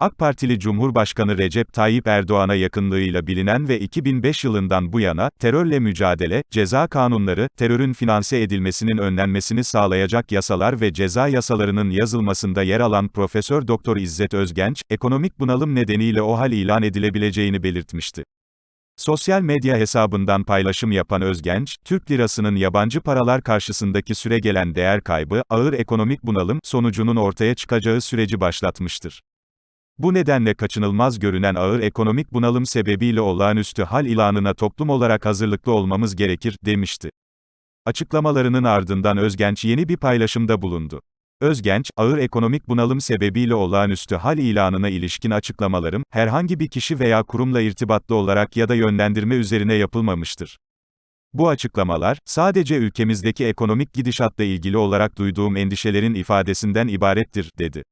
AK Partili Cumhurbaşkanı Recep Tayyip Erdoğan'a yakınlığıyla bilinen ve 2005 yılından bu yana, terörle mücadele, ceza kanunları, terörün finanse edilmesinin önlenmesini sağlayacak yasalar ve ceza yasalarının yazılmasında yer alan Profesör Doktor İzzet Özgenç, ekonomik bunalım nedeniyle OHAL ilan edilebileceğini belirtmişti. Sosyal medya hesabından paylaşım yapan Özgenç, Türk lirasının yabancı paralar karşısındaki süregelen değer kaybı, ağır ekonomik bunalım sonucunun ortaya çıkacağı süreci başlatmıştır. Bu nedenle kaçınılmaz görünen ağır ekonomik bunalım sebebiyle olağanüstü hal ilanına toplum olarak hazırlıklı olmamız gerekir, demişti. Açıklamalarının ardından Özgenç yeni bir paylaşımda bulundu. Özgenç, ağır ekonomik bunalım sebebiyle olağanüstü hal ilanına ilişkin açıklamalarım, herhangi bir kişi veya kurumla irtibatlı olarak ya da yönlendirme üzerine yapılmamıştır. Bu açıklamalar, sadece ülkemizdeki ekonomik gidişatla ilgili olarak duyduğum endişelerin ifadesinden ibarettir, dedi.